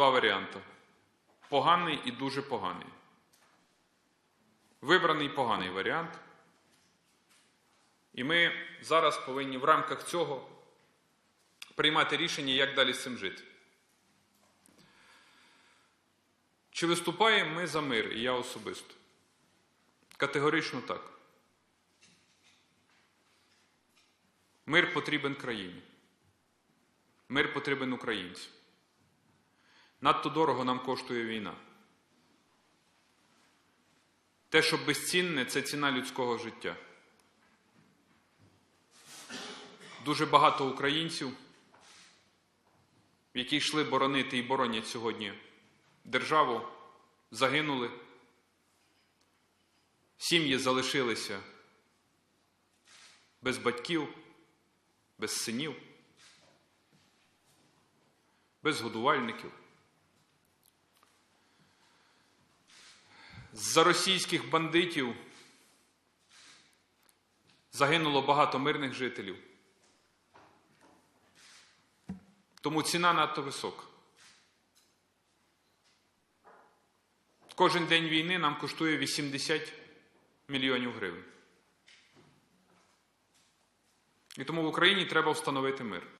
два варіанти: поганий і дуже поганий. Вибраний поганий варіант. І ми зараз повинні в рамках цього приймати рішення, як далі з цим жити. Чи виступаємо ми за мир, і я особисто? Категорично так. Мир потрібен країні. Мир потрібен українцям. Надто дорого нам коштує війна. Те, що безцінне, це ціна людського життя. Дуже багато українців, які йшли боронити і боронять сьогодні державу, загинули. Сім'ї залишилися без батьків, без синів, без годувальників. З-за російських бандитів загинуло багато мирних жителів. Тому ціна надто висока. Кожен день війни нам коштує 80 мільйонів гривень. І тому в Україні треба встановити мир.